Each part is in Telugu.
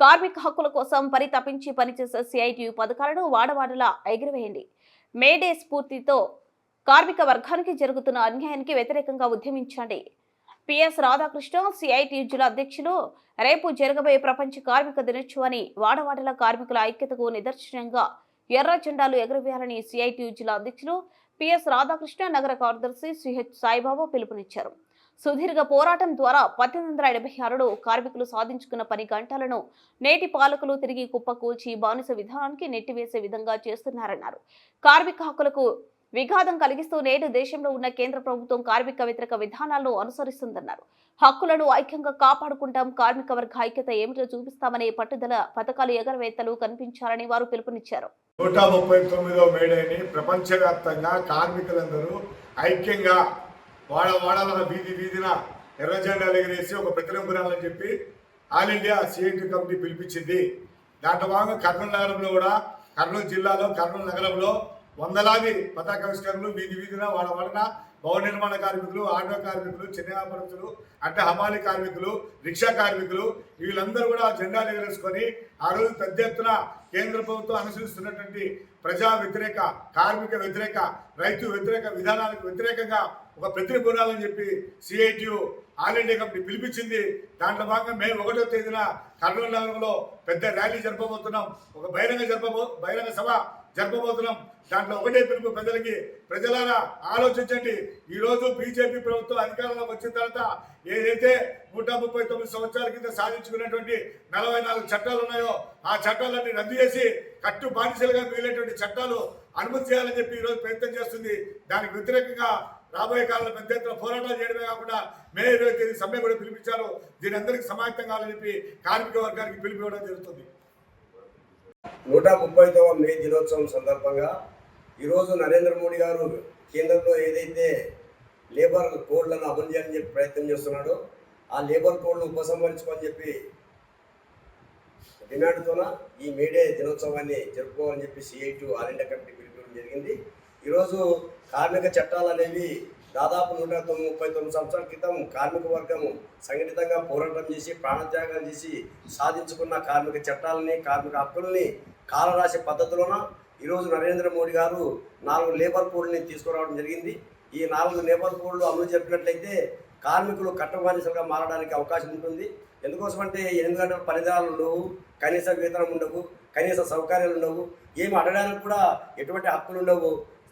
కార్మిక హక్కుల కోసం పరితపించి పనిచేసే సిఐటియు పథకాలను వాడవాడలా ఎగిరివేయండి. మేడే స్ఫూర్తితో కార్మిక వర్గానికి జరుగుతున్న అన్యాయానికి వ్యతిరేకంగా ఉద్యమించండి. పిఎస్ రాధాకృష్ణ సిఐటియు జిల్లా అధ్యక్షులు రేపు జరగబోయే ప్రపంచ కార్మిక దినోత్సవాన్ని వాడవాడల కార్మికుల ఐక్యతకు నిదర్శనంగా ఎర్ర జెండాలు ఎగురవేయాలని సిఐటియు జిల్లా అధ్యక్షులు పిఎస్ రాధాకృష్ణ నగర కార్యదర్శి సిహెచ్ సాయిబాబా పిలుపునిచ్చారు. సుదీర్ఘ పోరాటం ద్వారా పద్దెనిమిది వందల ఎనభై ఆరులో కార్మికులు సాధించుకున్న పని గంటలను నేటి పాలకులు తిరిగి కుప్పకూల్చి బానిస విధానానికి నెట్టివేసే విధంగా చేస్తున్నారన్నారు. కార్మిక హక్కులకు విఘాతం కలిగిస్తూ నేడు దేశంలో ఉన్న కేంద్ర ప్రభుత్వం కార్మిక వ్యతిరేక విధానాలను అనుసరిస్తుందన్నారు. హక్కులను ఐక్యంగా కాపాడుకుంటాం కార్మిక వర్గ ఐక్యత ఏమిటో చూపిస్తామనే పట్టుదల పథకాలు ఎగరవేత్తలు కనిపించాలని వారు పిలుపునిచ్చారు. నూట ముప్పై తొమ్మిదో మేడేని ప్రపంచవ్యాప్తంగా కార్మికులందరూ ఐక్యంగా వాడ వాడాలన్న వీధి వీధిన ఎర్ర జెండాలు ఎగరేసి ఒక ప్రతిరంపురాలని చెప్పి ఆల్ ఇండియా సిఐటి కమిటీ పిలిపించింది. దాంట్లో భాగంగా కర్నూలు నగరంలో కూడా కర్నూలు జిల్లాలో కర్నూలు నగరంలో వందలాది పతాకావిష్కరణలు వీధి వీధిన వాళ్ళ వలన భవన నిర్మాణ కార్మికులు ఆటో కార్మికులు చిన్న వ్యాపారస్తులు అంటే హమాలి కార్మికులు రిక్షా కార్మికులు వీళ్ళందరూ కూడా జెండాలు ఎగరేసుకొని ఆ రోజు పెద్ద ఎత్తున కేంద్ర ప్రభుత్వం అనుసరిస్తున్నటువంటి ప్రజా వ్యతిరేక కార్మిక వ్యతిరేక రైతు వ్యతిరేక విధానాలకు వ్యతిరేకంగా ఒక ప్రతిని కొనాలని చెప్పి సిఐటియు ఆల్ ఇండియా కమిటీ పిలిపించింది. దాంట్లో భాగంగా మే ఒకటో తేదీన కర్నూలు నగరంలో పెద్ద ర్యాలీ జరపబోతున్నాం. ఒక బహిరంగ జరపబో బహిరంగ సభ జరపబోతున్నాం దాంట్లో ఒకటే పిలుపు ప్రజలకి. ప్రజలారా ఆలోచించండి. ఈరోజు బీజేపీ ప్రభుత్వం అధికారంలోకి వచ్చిన తర్వాత ఏదైతే నూట ముప్పై తొమ్మిది సంవత్సరాల కింద సాధించుకున్నటువంటి నలభై నాలుగు చట్టాలు ఉన్నాయో ఆ చట్టాలన్నీ రద్దు చేసి కట్టు బానిసలుగా మిగిలినటువంటి చట్టాలు అనుమతి చేయాలని చెప్పి ఈరోజు ప్రయత్నం చేస్తుంది. దానికి వ్యతిరేకంగా రాబోయే కాలంలో పెద్ద ఎత్తున పోరాటాలు చేయడమే కాకుండా మే ఇరవై తేదీ సమ్మె కూడా పిలిపించారు. దీని అందరికీ సమాయత్తం కావాలని చెప్పి కార్మిక వర్గానికి పిలిపివ్వడం జరుగుతుంది. నూట ముప్పైదవ మే దినోత్సవం సందర్భంగా ఈరోజు నరేంద్ర మోడీ గారు కేంద్రంలో ఏదైతే లేబర్ కోడ్లను అమలు చేయాలని చెప్పి ప్రయత్నం చేస్తున్నాడో ఆ లేబర్ కోడ్లు ఉపసంహరించుకోని చెప్పి డిమాండ్తోన ఈ మేడే దినోత్సవాన్ని జరుపుకోవాలని చెప్పి సిఐటి ఆల్ ఇండియా కమిటీ పిలుపుకోవడం జరిగింది. ఈరోజు కార్మిక చట్టాలు అనేవి దాదాపు నూట తొమ్మిది ముప్పై తొమ్మిది సంవత్సరాల క్రితం కార్మిక వర్గం సంఘటితంగా పోరాటం చేసి ప్రాణత్యాగం చేసి సాధించుకున్న కార్మిక చట్టాలని కార్మిక హక్కుల్ని కాలరాసే పద్ధతిలోన ఈరోజు నరేంద్ర మోడీ గారు నాలుగు లేబర్ కోడ్ని తీసుకురావడం జరిగింది. ఈ నాలుగు లేబర్ కోడ్లు అమలు జరిపినట్లయితే కార్మికులు కట్టబానిసలుగా మారడానికి అవకాశం ఉంటుంది. ఎందుకోసమంటే ఎనిమిది గంటల పనిదినాలు ఉండవు కనీస వేతనం ఉండవు కనీస సౌకర్యాలు ఉండవు. ఏమి అడగడానికి కూడా ఎటువంటి హక్కులు ఉండవు.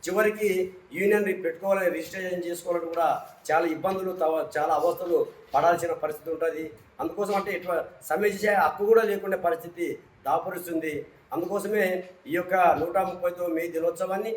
చివరికి యూనియన్ పెట్టుకోవాలని రిజిస్ట్రేషన్ చేసుకోవాలని కూడా చాలా ఇబ్బందులు తవ- చాలా అవస్థలు పడాల్సిన పరిస్థితి ఉంటుంది. అందుకోసం అంటే ఇట్లా సమ్మె చేసే హక్కు కూడా లేకుండా పరిస్థితి దాపురుస్తుంది. అందుకోసమే ఈ యొక్క నూట ముప్పై తొమ్మిది మే దినోత్సవాన్ని